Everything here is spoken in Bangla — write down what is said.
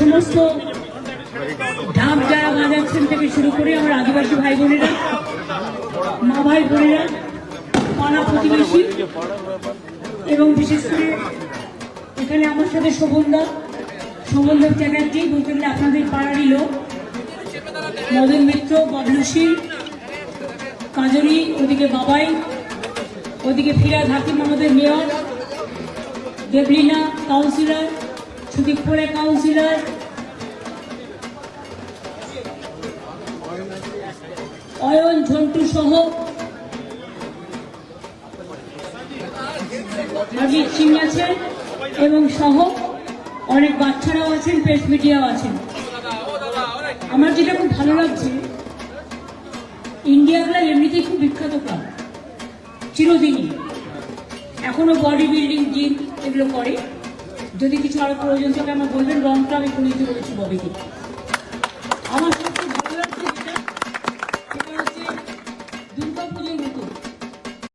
সমস্ত ঢাক যারা বাজাচ্ছেন থেকে শুরু করে আমার আদিবাসী ভাই বোনেরা, মা ভাই বোনেরা, পাড়া প্রতিবেশী, এবং বিশেষ করে এখানে আমার সাথে শোভনদা শোভনদেব চ্যাটার্জি, বলতে গেলে আপনাদের পাড়ারই লোক, মদন মিত্র বদলুসি কাজরি ওদিকে বাবাই, ওদিকে ফিরাদ হাকিম আমাদের মেয়র, দেবলিনা, কাউন্সিলর সুদীপপুরে কাউন্সিলর। অয়ন ঝন্টু সহ অজিত সিং আছেন এবং সহ অনেক বাচ্চারাও আছেন, প্রেস মিডিয়াও আছেন। আমার যেটা খুব ভালো লাগছে, ইন্ডিয়া ক্লাব এমনিতেই খুব বিখ্যাত ক্লাব, চিরদিনই। এখনও বডি বিল্ডিং জিম এগুলো করে। যদি কিছু আরও প্রয়োজন থাকে আমার বলবেন রংটা আমি করে দিতে বলেছি ববিকে।